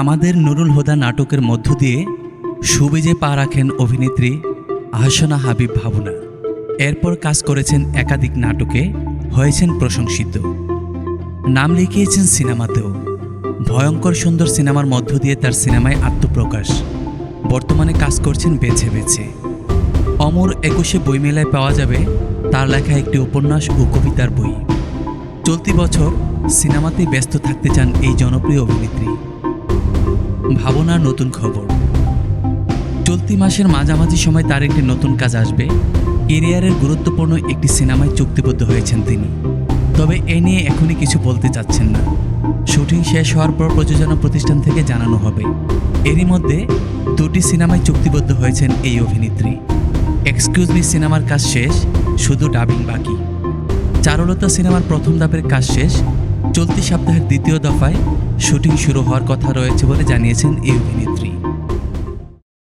আমাদের নুরুল হুদা নাটকের মধ্য দিয়ে সুবিজে পা রাখেন অভিনেত্রী আহসানা হাবিব ভাবনা। এরপর কাজ করেছেন একাধিক নাটকে, হয়েছেন প্রশংসিত। নাম লিখিয়েছেন সিনেমাতেও। ভয়ঙ্কর সুন্দর সিনেমার মধ্য দিয়ে তার সিনেমায় আত্মপ্রকাশ। বর্তমানে কাজ করছেন বেছে বেছে। অমর একুশে বইমেলায় পাওয়া যাবে তার লেখা একটি উপন্যাস ও কবিতার বই। চলতি বছর সিনেমাতেই ব্যস্ত থাকতে চান এই জনপ্রিয় অভিনেত্রী। ভাবনার নতুন খবর। চলতি মাসের মাঝামাঝি সময় তার একটি নতুন কাজ আসবে। কেরিয়ারের গুরুত্বপূর্ণ একটি সিনেমায় চুক্তিবদ্ধ হয়েছেন তিনি। তবে এ নিয়ে এখনই কিছু বলতে চাচ্ছেন না। শুটিং শেষ হওয়ার পর প্রযোজনা প্রতিষ্ঠান থেকে জানানো হবে। এরই মধ্যে দুটি সিনেমায় চুক্তিবদ্ধ হয়েছেন এই অভিনেত্রী। এক্সকিউজ মি সিনেমার কাজ শেষ, শুধু ডাবিং বাকি। চারুলতা সিনেমার প্রথম ধাপের কাজ শেষ চলতি সপ্তাহের দ্বিতীয় দফায় শুটিং শুরু হওয়ার কথা রয়েছে বলে জানিয়েছেন এই অভিনেত্রী।